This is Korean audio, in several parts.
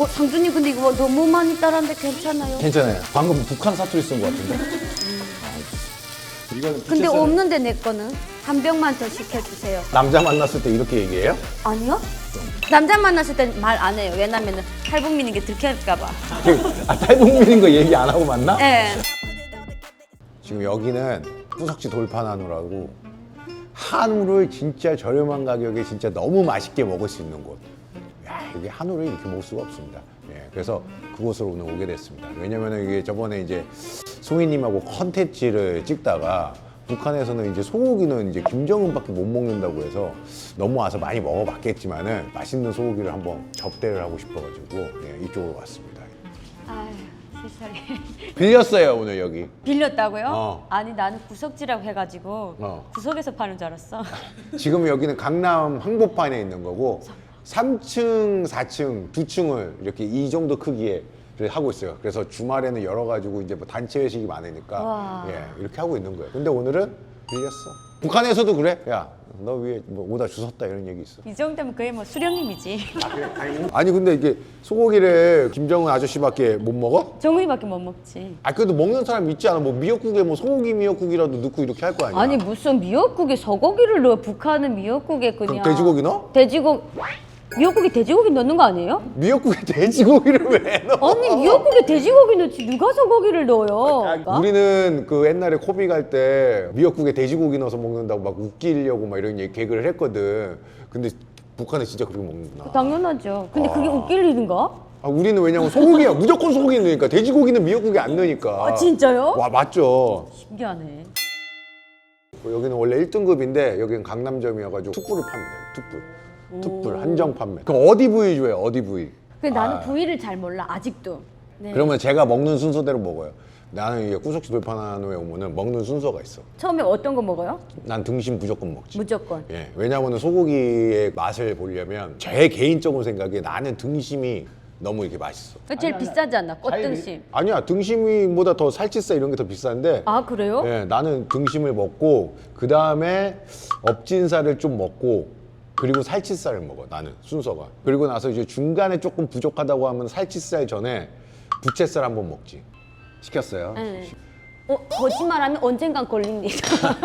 어, 상준님 근데 이거 너무 많이 따랐는데 괜찮아요? 괜찮아요. 방금 북한 사투리 쓴 것 같은데. 이거는 근데 부채살은 없는데 내 거는 한 병만 더 시켜주세요. 남자 만났을 때 이렇게 얘기해요? 아니요? 남자 만났을 땐 말 안 해요. 왜냐면은 탈북민인 게 들킬까봐. 아 탈북민인 거 얘기 안 하고 만나? 예. 지금 여기는 후석지 돌판 한우라고 한우를 진짜 저렴한 가격에 진짜 너무 맛있게 먹을 수 있는 곳. 야, 이게 한우를 이렇게 먹을 수가 없습니다. 예, 그래서 그곳으로 오늘 오게 됐습니다. 왜냐면은 이게 저번에 이제 송이님하고 컨텐츠를 찍다가 북한에서는 이제 소고기는 이제 김정은밖에 못 먹는다고 해서 넘어와서 많이 먹어봤겠지만은 맛있는 소고기를 한번 접대를 하고 싶어가지고 예, 이쪽으로 왔습니다. 아유, 세상에. 빌렸어요 오늘 여기. 빌렸다고요? 어. 아니 나는 구석지라고 해가지고 어. 구석에서 파는 줄 알았어. 지금 여기는 강남 항복판에 있는 거고 3층, 4층 두 층을 이렇게 이 정도 크기에 하고 있어요. 그래서 주말에는 열어 가지고 이제 뭐 단체 회식이 많으니까 와. 예, 이렇게 하고 있는 거예요. 근데 오늘은 빌렸어. 북한에서도 그래. 야, 너 위에 뭐 오다 주웠다 이런 얘기 있어. 이 정도면 거의 뭐 수령님이지. 아니 근데 이게 소고기를 김정은 아저씨밖에 못 먹어? 정은이밖에 못 먹지. 아 그래도 먹는 사람 있지 않아? 뭐 미역국에 뭐 소고기 미역국이라도 넣고 이렇게 할 거 아니야? 아니 무슨 미역국에 소고기를 넣어? 북한은 미역국에 그냥. 그럼 돼지고기 넣어? 돼지고기. 미역국에 돼지고기 넣는 거 아니에요? 미역국에 돼지고기를 왜 넣어? 아니 미역국에 돼지고기 넣지 누가 소고기를 넣어요? 우리는 그 옛날에 코비 갈 때 미역국에 돼지고기 넣어서 먹는다고 막 웃기려고 막 이런 얘기 개그를 했거든. 근데 북한은 진짜 그렇게 먹는구나. 당연하죠. 근데 그게 웃길 일인가? 아, 우리는 왜냐면 소고기야 무조건 소고기 넣으니까 돼지고기는 미역국에 안 넣으니까. 아 진짜요? 와 맞죠. 신기하네. 여기는 원래 1등급인데 여기는 강남점이어가지고 툭불을 판매해요. 툭불. 툭불 한정 판매. 그럼 어디 부위 줘요? 어디 부위? 근데 나는 아. 부위를 잘 몰라 아직도. 네. 그러면 제가 먹는 순서대로 먹어요. 나는 이게 구석지 돌판한우에 오면은 먹는 순서가 있어. 처음에 어떤 거 먹어요? 난 등심 무조건 먹지. 무조건. 예, 왜냐하면 소고기의 맛을 보려면 제 개인적으로 생각에 나는 등심이 너무 이렇게 맛있어. 그 제일 비싸지 않나? 꽃등심. 아니야, 등심이보다 더 살치살 이런 게 더 비싼데. 아 그래요? 예, 나는 등심을 먹고 그 다음에 업진살을 좀 먹고 그리고 살치살을 먹어. 나는 순서가. 그리고 나서 이제 중간에 조금 부족하다고 하면 살치살 전에 부채살 한번 먹지. 시켰어요. 네. 어, 거짓말하면 언젠간 걸립니다.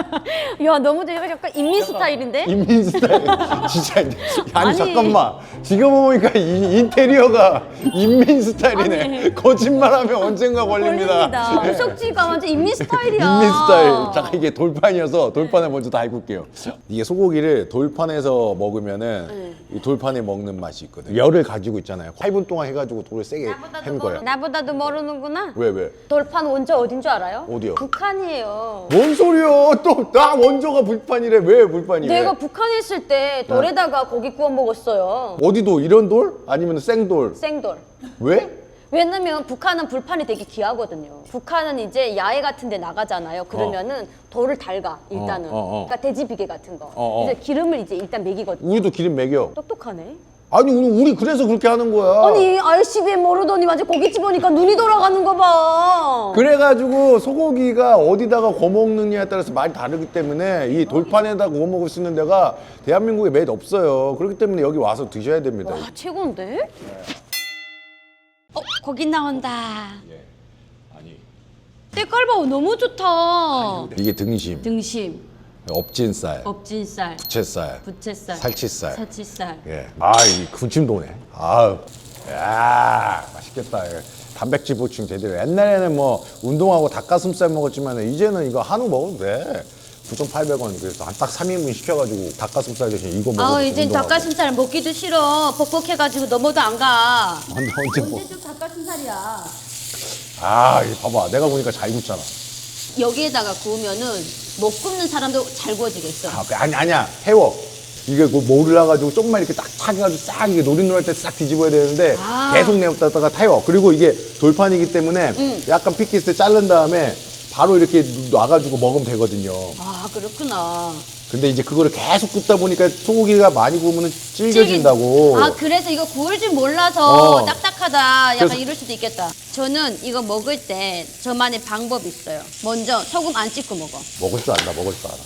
야 너무 되게 약간 인미 스타일인데? 인민 스타일 진짜 아니, 아니. 잠깐만 지금 보니까 이 인테리어가 인민 스타일이네 아니. 거짓말하면 언젠가 걸립니다, 걸립니다. 네. 구석지가 완전 인미 스타일이야. 인민 스타일 잠깐 이게 돌판이어서 돌판에 먼저 다 해볼게요 이게 소고기를 돌판에서 먹으면은 네. 이 돌판에 먹는 맛이 있거든 열을 가지고 있잖아요 8분 동안 해가지고 돌을 세게 한 거야 나보다도 모르는구나. 왜 왜? 돌판 원조 어딘 줄 알아요? 어디요? 북한이에요. 뭔 소리야 또 나 원조가 불판이래 왜 불판이래 내가 북한에 있을 때 돌에다가 고기 구워 먹었어요. 어디도 이런 돌? 아니면 생돌? 생돌. 왜? 왜냐면 북한은 불판이 되게 귀하거든요. 북한은 이제 야외 같은 데 나가잖아요. 그러면은 돌을 달가 일단은. 어, 어, 어. 그러니까 돼지 비계 같은 거. 어, 어. 그래서 기름을 이제 일단 먹이거든요. 우리도 기름 먹여 똑똑하네. 아니 우리, 우리 그래서 그렇게 하는 거야. 아니 RCB에 모르더니 완전 고깃집 오니까 눈이 돌아가는 거 봐. 그래가지고 소고기가 어디다가 구워 먹느냐에 따라서 많이 다르기 때문에 이 돌판에다 구워 먹을 수 있는 데가 대한민국에 몇 없어요. 그렇기 때문에 여기 와서 드셔야 됩니다. 와 최고인데? 어 고기 나온다. 아니 때깔 봐 너무 좋다. 이게 등심, 등심, 업진살, 업진살, 부채살, 부채살, 살치살. 살치살. 예. 아, 이 군침 도네. 아우. 야, 맛있겠다. 예. 단백질 보충 제대로. 옛날에는 뭐 운동하고 닭가슴살 먹었지만 이제는 이거 한우 먹어도 돼. 9,800원. 그래서 한 딱 3인분 시켜가지고 닭가슴살 대신 이거 먹어도 아 이제 운동하고. 닭가슴살 먹기도 싫어. 뻑뻑해가지고 넘어도 안 가. 언제, 언제 뭐. 언제적 닭가슴살이야. 아, 이 봐봐. 내가 보니까 잘 굽잖아. 여기에다가 구우면은 못 굽는 사람도 잘 구워지겠어. 아, 그- 아니, 아니야. 해워. 이게 뭐 몰라가지고 조금만 이렇게 딱 해가지고 싹 이게 노릇노릇 할 때 싹 뒤집어야 되는데 아. 계속 내었다가 태워. 그리고 이게 돌판이기 때문에 약간 피키스 때 자른 다음에 바로 이렇게 놔가지고 먹으면 되거든요. 아 그렇구나. 근데 이제 그거를 계속 굽다 보니까 소고기가 많이 구우면 질겨진다고. 아 그래서 이거 구울 줄 몰라서 어. 딱딱하다. 약간 그래서- 이럴 수도 있겠다. 저는 이거 먹을 때 저만의 방법이 있어요. 먼저 소금 안 찍고 먹어. 먹을 줄 안다, 먹을 줄 알아.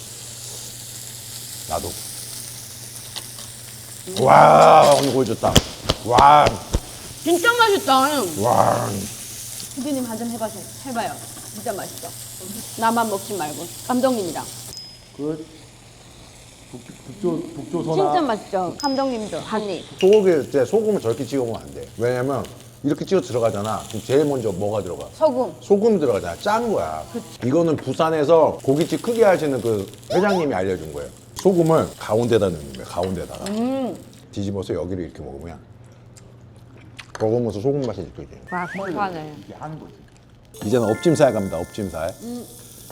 나도. 와, 오늘 보여줬다. 와, 진짜 맛있다. 와, 피디님 한 잔 해봐요. 해봐요. 진짜 맛있어. 나만 먹지 말고 감독님이랑. 그 북조 북조 진짜 맛있죠. 감독님도 한 입. 소고기 때 소금을 저렇게 찍어 먹으면 안 돼. 왜냐면 이렇게 찍어 들어가잖아. 그럼 제일 먼저 뭐가 들어가? 소금. 소금 들어가잖아. 짠 거야. 이거는 부산에서 고깃집 크게 하시는 그 회장님이 알려준 거예요. 소금을 가운데다 넣는 거야. 가운데다가 뒤집어서 여기를 이렇게 먹으면 먹으면서 소금 맛이 느껴져. 와, 고소하네. 이제는 엎짐살 갑니다. 엎짐살.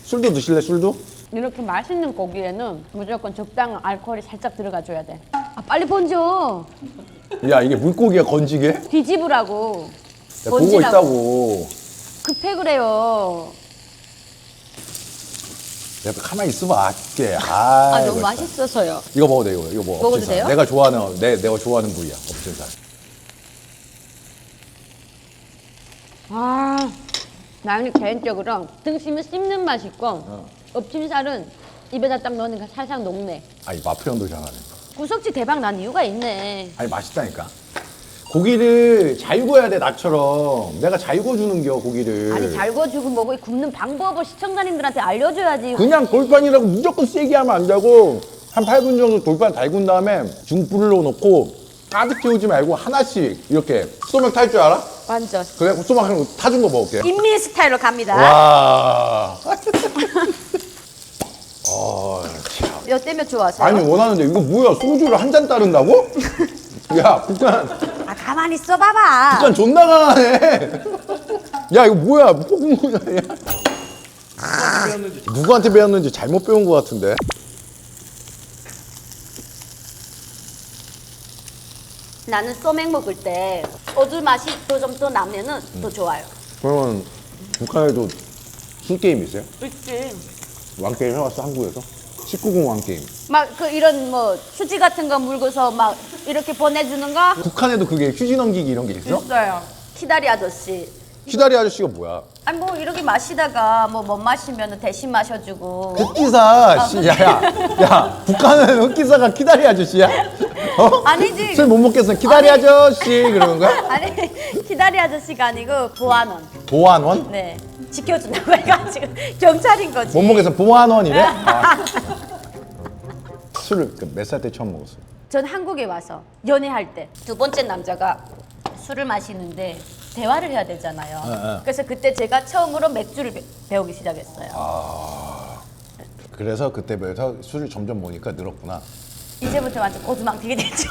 술도 드실래? 술도? 이렇게 맛있는 고기에는 무조건 적당한 알코올이 살짝 들어가줘야 돼. 아, 빨리 번져. 야 이게 물고기가 건지게? 뒤집으라고. 야, 보고 번지라고. 있다고. 급해 그래요. 야 가만히 있어봐. 이게. 아, 아, 너무 이거 맛있어서요. 이거 먹어도 돼 이거 이거 먹어 먹어도. 돼요? 내가 좋아하는 내 내가 좋아하는 부위야 엎질살 아, 나는 개인적으로 등심은 씹는 맛이 있고 엎침살은 입에다 딱 넣으니까 살살 녹네. 아니 맛 표현도 잘하네 구석지 대박 난 이유가 있네. 아니 맛있다니까 고기를 잘 구워야 돼 나처럼 내가 잘 구워주는겨 고기를 아니 잘 구워주고 뭐고 이 굽는 방법을 시청자님들한테 알려줘야지. 그냥 돌판이라고 무조건 세게 하면 안 되고 한 8분 정도 돌판 달군 다음에 중불로 넣고 가득 채우지 말고 하나씩 이렇게 소맥 탈 줄 알아? 완전. 그래 소맥 하나 타준 거 먹을게 인미 스타일로 갑니다. 와 어, 참. 몇 대 몇 좋아하세요? 아니 원하는데 이거 뭐야 소주를 한 잔 따른다고? 야 북한 아 가만히 있어 봐봐. 북한 존나 강하네 야 이거 뭐야 뽑은 거야 야. 누구한테 배웠는지 잘못 배운 것 같은데 나는 소맥 먹을 때 소주 맛이 좀더 나면은 더 좋아요. 그러면 북한에도 술 게임 있어요? 그렇지. 왕 게임 해왔어 한국에서 19금 왕 게임 막 그 이런 뭐 휴지 같은 거 물고서 막 이렇게 보내주는 거 북한에도 그게 휴지 넘기기 이런 게 있어? 있어요. 키다리 아저씨. 히다리 아저씨가 뭐야? 아니 뭐 이렇게 마시다가 뭐 못 마시면 대신 마셔주고. 흑기사 씨, 야야 야 북한은 흑기사가 키다리 아저씨야? 어? 아니지. 술 못 먹겠으면 키다리 아저씨 그러는 거야? 아니 키다리 아저씨가 아니고 보안원. 보안원? 네. 지켜준다고 해가지고 경찰인 거지. 못 먹겠으면 보안원이래? 아. 술을 그몇살 때 처음 먹었어? 전 한국에 와서 연애할 때 두 번째 남자가 술을 마시는데 대화를 해야 되잖아요. 네, 네. 그래서 그때 제가 처음으로 맥주를 배- 배우기 시작했어요. 그래서 그때부터 술을 점점 먹으니까 늘었구나. 이제부터 완전 고주망태게 됐죠.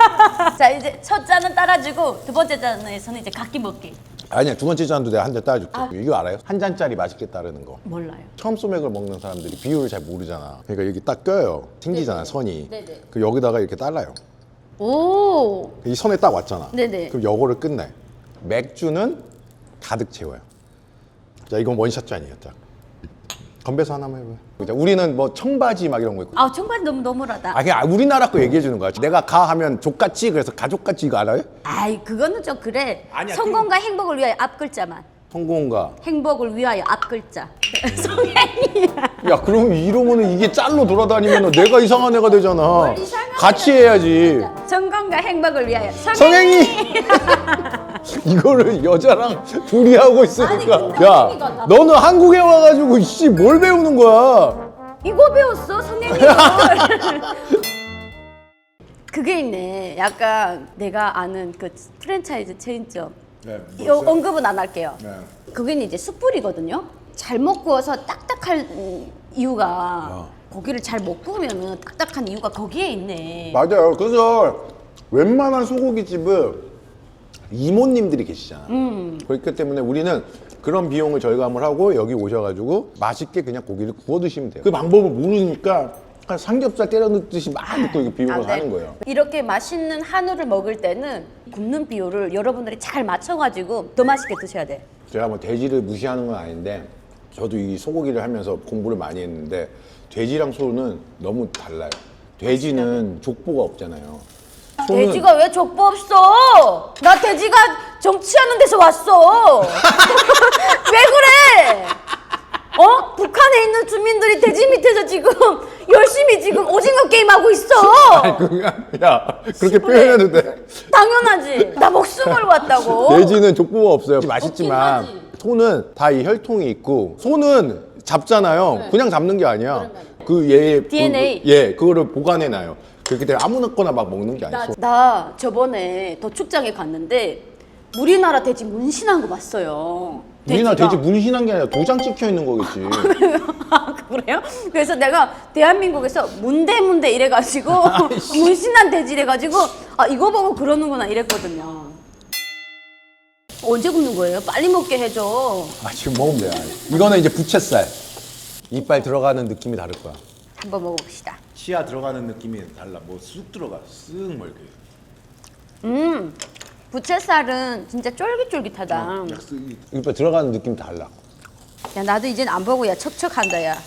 자 이제 첫 잔은 따라주고 두 번째 잔에서는 이제 각기 먹기. 아니야 두 번째 잔도 내가 한 잔 따줄게. 아. 이거 알아요? 한 잔짜리 맛있게 따르는 거. 몰라요. 처음 소맥을 먹는 사람들이 비율을 잘 모르잖아. 그러니까 여기 딱 껴요. 생기잖아 선이. 네네. 그 여기다가 이렇게 달라요. 오. 이 선에 딱 왔잖아. 네네. 그럼 요거를 끝내. 맥주는 가득 채워요. 자 이건 원샷 잔이야 딱. 건배사 하나만 해봐요. 자, 우리는 뭐 청바지 막 이런 거 있고. 아 정말 너무 너무하다. 아 그냥 우리나라 거 얘기해 주는 거야. 내가 가 하면 족같이 그래서 가족같이 이거 알아요? 아이 그거는 좀 그래. 아니야, 성공과 행복을 위하여 앞 글자만. 성공가. 행복을 위하여 앞 글자. 성행이. 야 그럼 이러면은 이게 짤로 돌아다니면 내가 이상한 애가 되잖아. 이상한 같이 해야지. 성공과 행복을 위하여 성행이 이거를 여자랑 둘이 하고 있으니까 아니, 근데 야 나- 너는 한국에 와가지고 씨뭘 배우는 거야? 이거 배웠어 선생님. 그게 있네. 약간 내가 아는 그 프랜차이즈 체인점. 네, 요 언급은 안 할게요. 네. 그게 이제 숯불이거든요. 잘못 구워서 딱딱할 음, 이유가 아. 고기를 잘 못 구우면은 딱딱한 이유가 거기에 있네. 맞아요. 그래서 웬만한 소고기 집은 이모님들이 계시잖아. 음. 그렇기 때문에 우리는 그런 비용을 절감을 하고 여기 오셔가지고 맛있게 그냥 고기를 구워 드시면 돼요. 그 방법을 모르니까 그냥 삼겹살 때려 넣듯이 막 넣고 이렇게 비용을 안 돼. 하는 거예요. 이렇게 맛있는 한우를 먹을 때는 굽는 비율을 여러분들이 잘 맞춰가지고 더 맛있게 드셔야 돼. 제가 뭐 돼지를 무시하는 건 아닌데 저도 이 소고기를 하면서 공부를 많이 했는데 돼지랑 소는 너무 달라요. 돼지는 족보가 없잖아요. 소는 돼지가 왜 족보 없어? 나 돼지가 정치하는 데서 왔어. 왜 그래? 어? 북한에 있는 주민들이 돼지 밑에서 지금 열심히 지금 오징어 게임 하고 있어. 야 그렇게 표현해도 돼. 당연하지. 나 목숨을 왔다고. 돼지는 족보가 없어요. 맛있지만 하지. 소는 다 이 혈통이 있고 소는 잡잖아요. 네. 그냥 잡는 게 아니야. 그 얘의 DNA. 그, 예 그거를 보관해 놔요. 그렇기 때문에 아무거나 막 먹는 게 아니야. 나, 나 저번에 도축장에 갔는데 우리나라 돼지 문신한 거 봤어요. 우리나라. 돼지 문신한 게 아니라 도장 찍혀 있는 거겠지. 아, 그래요? 그래서 내가 대한민국에서 문대문대 이래가지고 문신한 돼지 이래가지고 아 이거 보고 그러는구나 이랬거든요. 언제 굽는 거예요? 빨리 먹게 해줘. 아 지금 먹으면 돼요. 이거는 이제 부채살. 이빨 들어가는 느낌이 다를 거야. 한번 먹어봅시다. 치아 들어가는 느낌이 달라. 뭐 쑥 들어가. 쓱뭐 이렇게. 음, 부채살은 진짜 쫄깃쫄깃하다. 약 쓱. 이빨 들어가는 느낌 달라. 야 나도 이젠 안 보고 야 척척한다 야.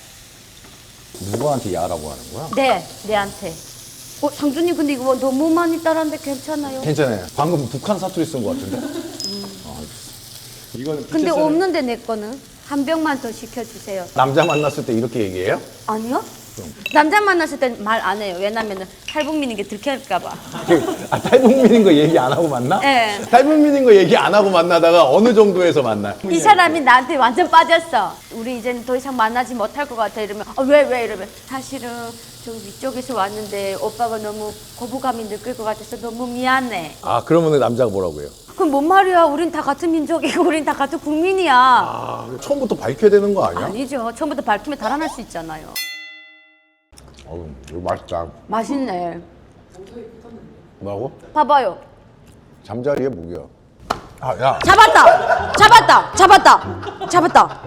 누구한테 야라고 하는 거야? 네, 내한테. 어, 상준님 근데 이거 너무 많이 따랐는데 괜찮아요? 괜찮아요. 방금 북한 사투리 쓴 거 같은데. 이거는 근데 부채살은- 없는데 내 거는 한 병만 더 시켜주세요. 남자 만났을 때 이렇게 얘기해요? 아니요? 남자 만났을 땐 말 안 해요. 왜냐면은 탈북민인 게 들킬까봐. 아 탈북민인 거 얘기 안 하고 만나? 네. 탈북민인 거 얘기 안 하고 만나다가 어느 정도에서 만나? 이 사람이 나한테 완전 빠졌어. 우리 이제는 더 이상 만나지 못할 것 같아. 이러면 아, 왜, 왜? 이러면 사실은 저 위쪽에서 왔는데 오빠가 너무 거부감이 느낄 것 같아서 너무 미안해. 아 그러면 남자가 뭐라고 해요? 그럼 뭔 말이야? 우린 다 같은 민족이고 우린 다 같은 국민이야. 아 처음부터 밝혀야 되는 거 아니야? 아니죠. 처음부터 밝히면 달아날 수 있잖아요. 어우 이거 맛있다. 맛있네. 뭐라고? 봐봐요. 잠자리에 무기야. 아 야, 잡았다! 잡았다! 잡았다! 잡았다!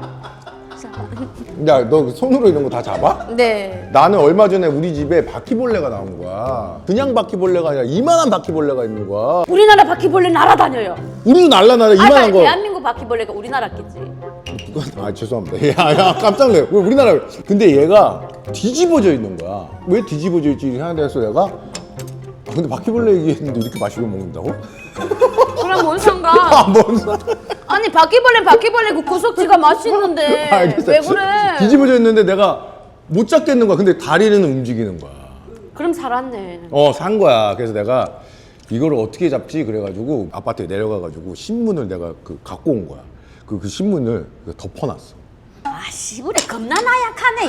야 너 손으로 이런 거 다 잡아? 네. 나는 얼마 전에 우리 집에 바퀴벌레가 나온 거야. 그냥 바퀴벌레가 아니라 이만한 바퀴벌레가 있는 거야. 우리나라 바퀴벌레 날아다녀요. 우리도 날라나라 아니, 이만한 아니, 거. 대한민국 바퀴벌레가 우리나라겠지. 그건- 아 죄송합니다. 야, 야 깜짝 놀래. 왜 우리나라? 근데 얘가 뒤집어져 있는 거야. 왜 뒤집어져 있지 생각해서 내가 아, 근데 바퀴벌레 얘기했는데 이렇게 맛있게 먹는다고? 그럼 뭔 상관? 아, 뭔 사- 아니 바퀴벌레 바퀴벌레 그 구석지가 맛있는데 알겠어. 왜 그래? 뒤집어져 있는데 내가 못 잡겠는 거야. 근데 다리는 움직이는 거야. 그럼 살았네. 어, 산 거야. 그래서 내가 이거를 어떻게 잡지? 그래가지고 아파트에 내려가가지고 신문을 내가 그 갖고 온 거야. 그, 그 신문을 덮어놨어. 아 씨부레 겁나 나약하네.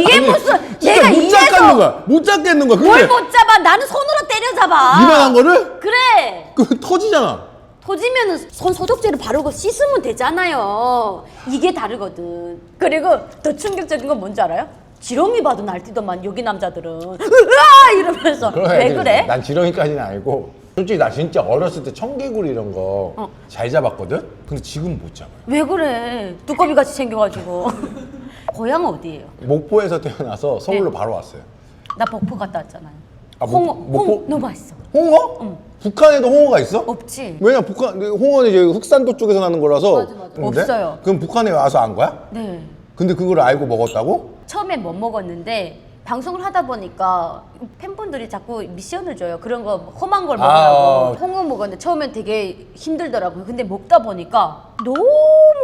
이게 무슨 이게 무슨 진짜 내가 못 잡겠는 이래서 거야. 못 잡겠는 거야. 뭘 근데 못 잡아? 나는 손으로 때려잡아. 이만한 거를 그래. 그 터지잖아. 터지면은 손 소독제를 바르고 씻으면 되잖아요. 이게 다르거든. 그리고 더 충격적인 건 뭔지 알아요? 지렁이 봐도 날뛰더만 여기 남자들은 으아 이러면서 왜 그래? 난 지렁이까지는 아니고 솔직히 나 진짜 어렸을 때 청개구리 이런 거 어. 잘 잡았거든? 근데 지금 못 잡아요. 왜 그래? 두꺼비 같이 생겨가지고. 고향 어디예요? 목포에서 태어나서 서울로 네. 바로 왔어요. 나 목포 갔다 왔잖아요. 아, 목- 홍어, 목포? 홍 너무 맛있어. 홍어? 북한에도 홍어가 있어? 없지. 왜냐 북한 홍어는 이제 흑산도 쪽에서 나는 거라서 맞아, 맞아. 근데? 없어요. 그럼 북한에 와서 안 거야? 네. 근데 그걸 알고 먹었다고? 처음에 못 먹었는데 방송을 하다 보니까 팬분들이 자꾸 미션을 줘요. 그런 거 험한 걸 먹으라고. 아. 홍어 먹었는데 처음엔 되게 힘들더라고요. 근데 먹다 보니까 너무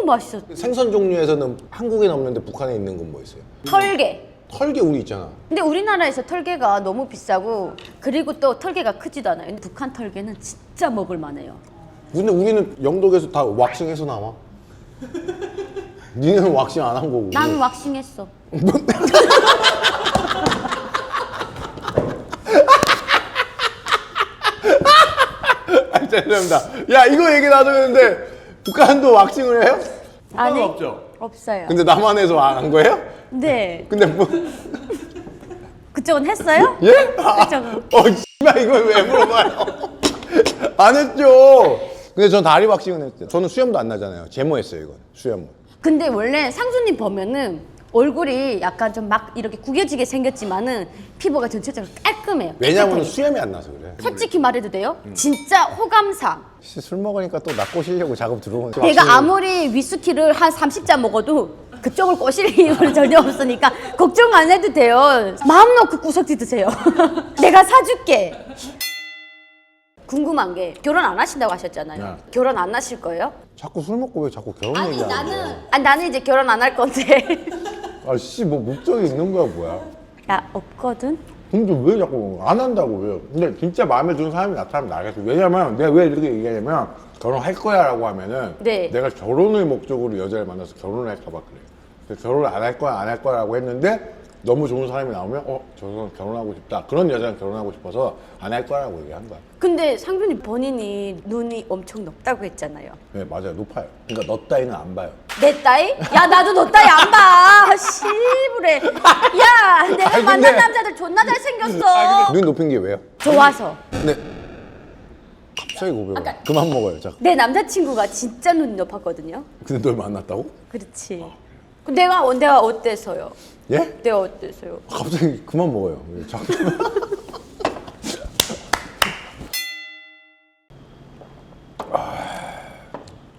맛있어. 생선 종류에서는 한국에는 없는데 북한에 있는 건 뭐 있어요? 털개. 털개 우리 있잖아. 근데 우리나라에서 털개가 너무 비싸고 그리고 또 털개가 크지도 않아요. 근데 북한 털개는 진짜 먹을 만해요. 근데 우리는 영덕에서 다 왁싱해서 나와. 니네는 왁싱 안 한 거고. 난 왁싱했어. 죄송합니다. 야 이거 얘기 나누는데 북한도 왁싱을 해요? 아니 없죠? 없어요. 근데 남한에서 안 한 거예요? 네. 근데 뭐 그쪽은 했어요? 예? 아, 그쪽은. 어, 씨발 이걸 왜 물어봐요? 안 했죠. 근데 전 다리 왁싱은 했죠. 저는 수염도 안 나잖아요. 제모했어요 이건 수염. 근데 원래 상수님 보면은 얼굴이 약간 좀 막 이렇게 구겨지게 생겼지만은 피부가 전체적으로 깔끔해요. 왜냐면 깨끗해요. 수염이 안 나서 그래. 솔직히 말해도 돼요? 진짜 호감상. 씨, 술 먹으니까 또 나 꼬시려고 작업 들어오는. 내가 아무리 위스키를 한 30잔 먹어도 그쪽을 꼬실 이유는 전혀 없으니까 걱정 안 해도 돼요. 마음 놓고 구석지 드세요. 내가 사줄게. 궁금한 게 결혼 안 하신다고 하셨잖아요. 네. 결혼 안 하실 거예요? 자꾸 술 먹고 왜 자꾸 결혼 얘기하는 거야? 아, 나는 이제 결혼 안 할 건데. 아씨 뭐 목적이 있는 거야 뭐야? 야 없거든. 근데 왜 자꾸 안 한다고 왜? 근데 진짜 마음에 드는 사람이 나타나면 나겠어. 왜냐면 내가 왜 이렇게 얘기하냐면 결혼할 거야라고 하면은 네. 내가 결혼을 목적으로 여자를 만나서 결혼을 할까 봐 그래. 그래서 결혼을 안 할 거야 안 할 거야라고 했는데 너무 좋은 사람이 나오면 어저 사람 결혼하고 싶다. 그런 여자는 결혼하고 싶어서 안 할 거라고 얘기한 거야. 근데 상준이 본인이 눈이 엄청 높다고 했잖아요. 네 맞아요 높아요. 그러니까 너 따위는 안 봐요. 내 따위? 야 나도 너 따위 안 봐. 씨부래. 야 내가 아니, 만난 근데- 남자들 존나 잘생겼어. 눈 높인 게 왜요? 좋아서. 근데 갑자기 고백을 아까- 그만 먹어요. 자. 내 남자친구가 진짜 눈이 높았거든요. 근데 널 만났다고? 그렇지. 그럼 내가 어- 내가 어때서요? 예? 내가 어때서요? 갑자기 그만 먹어요. 자꾸.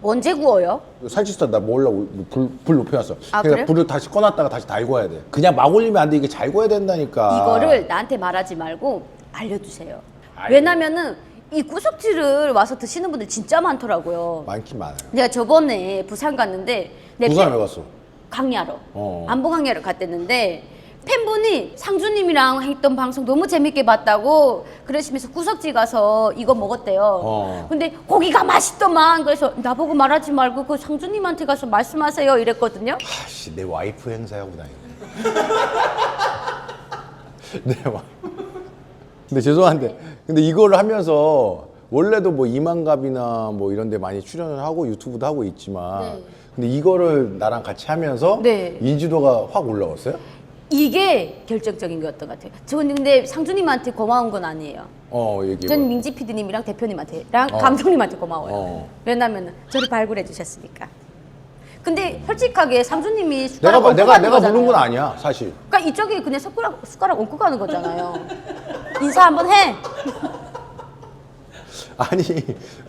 언제 구워요? 살치스타 나 먹으려고 불, 불 높여놨어. 아, 그러니까 그래요? 불을 다시 꺼놨다가 다시 달궈야 돼. 그냥 막 올리면 안 돼. 이게 잘 구워야 된다니까. 이거를 나한테 말하지 말고 알려주세요. 아이고. 왜냐면은 이 구석지를 와서 드시는 분들 진짜 많더라고요. 많긴 많아요. 내가 저번에 부산 갔는데 내 부산 팬- 왜 갔어? 강야로 어. 안보 강야를 갔댔는데 팬분이 상주님이랑 했던 방송 너무 재밌게 봤다고 그러시면서 구석지 가서 이거 먹었대요. 어. 근데 고기가 맛있더만 그래서 나보고 말하지 말고 그 상주님한테 가서 말씀하세요 이랬거든요. 아씨 내 와이프 행사하고 다니네. 내 와. 근데 죄송한데 근데 이거를 하면서 원래도 뭐 이만갑이나 뭐 이런 데 많이 출연을 하고 유튜브도 하고 있지만 네. 근데 이거를 나랑 같이 하면서 네. 인지도가 확 올라왔어요? 이게 결정적인 거였던 것 같아요. 저는 근데 상주님한테 고마운 건 아니에요. 어 얘기해 전 봐. 민지 PD님이랑 대표님한테랑 어. 감독님한테 고마워요. 어. 왜냐면 저를 발굴해 주셨으니까. 근데 솔직하게 상주님이 내가 숟가락 봐- 얹고 내가 가는 내가 부른 건 거잖아요. 아니야 사실. 그러니까 이쪽에 그냥 숟가락 숟가락 얹고 가는 거잖아요. 인사 한번 해. 아니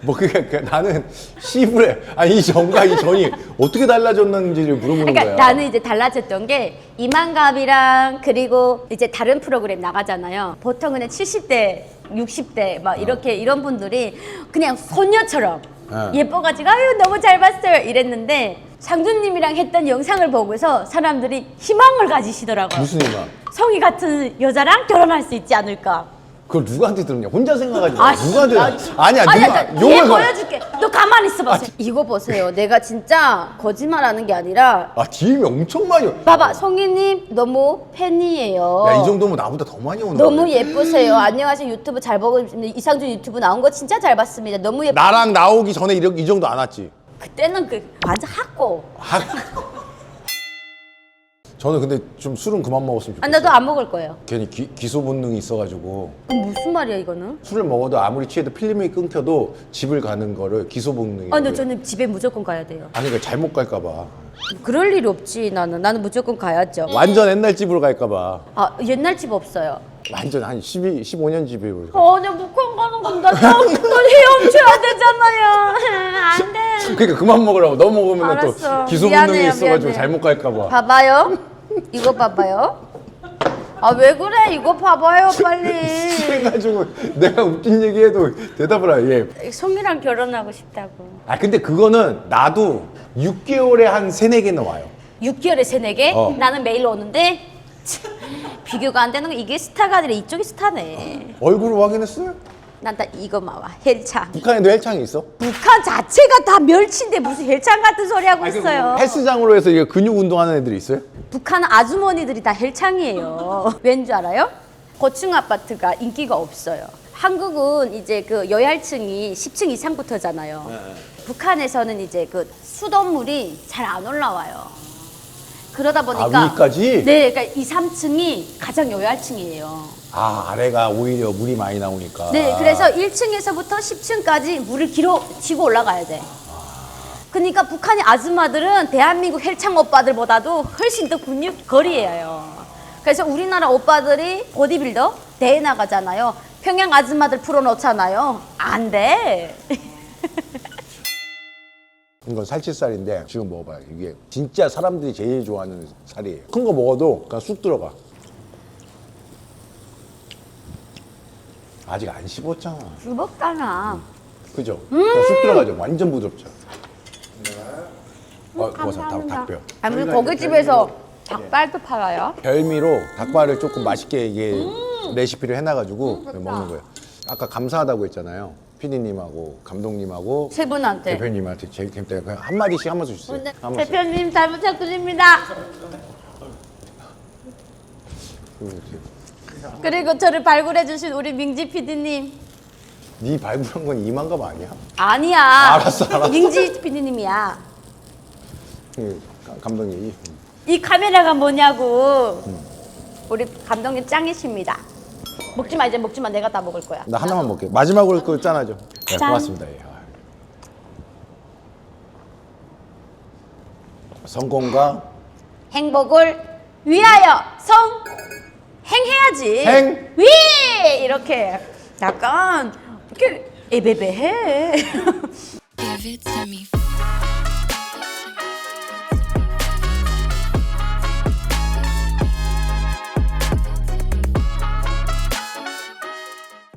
뭐 그게 그 나는 시부래 아니 이 전과 이 전이 어떻게 달라졌는지를 물어보는 그러니까 거야. 나는 이제 달라졌던 게 이만갑이랑 그리고 이제 다른 프로그램 나가잖아요. 보통은 70대, 60대 막 이렇게 이런 분들이 그냥 소녀처럼 어. 예뻐가지고 아유 너무 잘 봤어요 이랬는데 상준님이랑 했던 영상을 보고서 사람들이 희망을 가지시더라고요. 무슨 이만? 성희 같은 여자랑 결혼할 수 있지 않을까? 그걸 누구한테 들었냐? 혼자 생각하지 마. 아 씨, 누구한테? 나- 아니야 아니야, 얘 욕을 거. 보여줄게. 너 가만히 있어봐. 이거 보세요. 내가 진짜 거짓말하는 게 아니라 아 DM이 엄청 많이. 와. 봐봐 성희님 너무 팬이에요. 야 이 정도면 나보다 더 많이 오는 너무 거야. 예쁘세요. 안녕하세요 유튜브 잘 보고 있습니다. 이상준 유튜브 나온 거 진짜 잘 봤습니다. 너무 예쁘. 나랑 나오기 전에 이이 정도 안 왔지. 그때는 그 완전 학고. 아. 저는 근데 좀 술은 그만 먹었으면 아 좋겠어요. 나도 안 먹을 거예요. 괜히 기, 기소 본능이 있어가지고 그럼 무슨 말이야 이거는? 술을 먹어도 아무리 취해도 필름이 끊겨도 집을 가는 거를 기소 본능이. 아 근데 저는 집에 무조건 가야 돼요. 아니 그러니까 잘못 갈까봐. 그럴 일이 없지 나는. 나는 무조건 가야죠. 완전 옛날 집으로 갈까봐. 아 옛날 집 없어요. 완전 한 12, 15년 집으로. 어, 내 북한 가는 건나 또 헤엄쳐야 되잖아요. 안 돼. 그러니까 그만 먹으라고. 너무 먹으면 알았어. 또 기소 미안해요, 본능이 있어가지고 미안해. 잘못 갈까봐. 봐봐요. 이거 봐봐요. 아 왜 그래? 이거 봐봐요 빨리. 해가지고 내가 웃긴 얘기해도 대답을 해. 예. 송이랑 결혼하고 싶다고. 아 근데 그거는 나도 6개월에 한 세네 개는 와요. 6개월에 세네 개? 어. 나는 매일 오는데 참, 비교가 안 되는 거 이게 스타가 아니라 이쪽이 스타네. 얼굴을 확인했어요? 난 다 이거만 와 헬창. 북한에도 헬창이 있어? 북한 자체가 다 멸치인데 무슨 헬창 같은 소리 하고 있어요. 헬스장으로 해서 이게 근육 운동하는 애들이 있어요? 북한 아주머니들이 다 헬창이에요. 왠 줄 알아요? 고층 아파트가 인기가 없어요. 한국은 이제 그 여얄층이 10층 이상부터잖아요. 북한에서는 이제 그 수돗물이 잘 안 올라와요. 그러다 보니까 아, 위까지? 네, 그러니까 2, 3층이 가장 여얄층이에요. 아 아래가 오히려 물이 많이 나오니까. 네, 그래서 1층에서부터 10층까지 물을 길어 지고 올라가야 돼. 그러니까 북한의 아줌마들은 대한민국 헬창 오빠들보다도 훨씬 더 근육거리예요. 그래서 우리나라 오빠들이 보디빌더 대회 나가잖아요. 평양 아줌마들 풀어놓잖아요. 안 돼. 이건 살치살인데 지금 먹어봐요. 이게 진짜 사람들이 제일 좋아하는 살이에요. 큰 거 먹어도 그냥 쑥 들어가. 아직 안 씹었잖아. 부럽잖아. 그죠? 그냥 쑥 들어가죠. 완전 부드럽죠. 어, 음, 고사 닭, 닭뼈. 아무리 고깃집에서 닭발도 팔아요. 별미로 닭발을 조금 맛있게 이게 레시피를 해놔가지고 먹는 거예요. 아까 감사하다고 했잖아요. PD님하고 감독님하고 세 분한테. 대표님한테 제일 때한 마디씩 한 번씩 주세요. 네, 한 번씩. 대표님 잘 부탁드립니다. 그리고 저를 발굴해 주신 우리 민지 PD님. 네 발굴한 건 이만갑 아니야? 아니야. 알았어, 알았어. 민지 PD님이야. 그 가- 감독님이 이 카메라가 뭐냐고. 우리 감독님 짱이십니다. 먹지 마 이제 먹지 마 내가 다 먹을 거야. 나 하나만 먹게. 마지막으로 그 짠하죠. 네, 짠. 고맙습니다. 예. 성공과 행복을 위하여 성 행해야지. 행. 위 이렇게 약간 이렇게 에베베해. Give it to me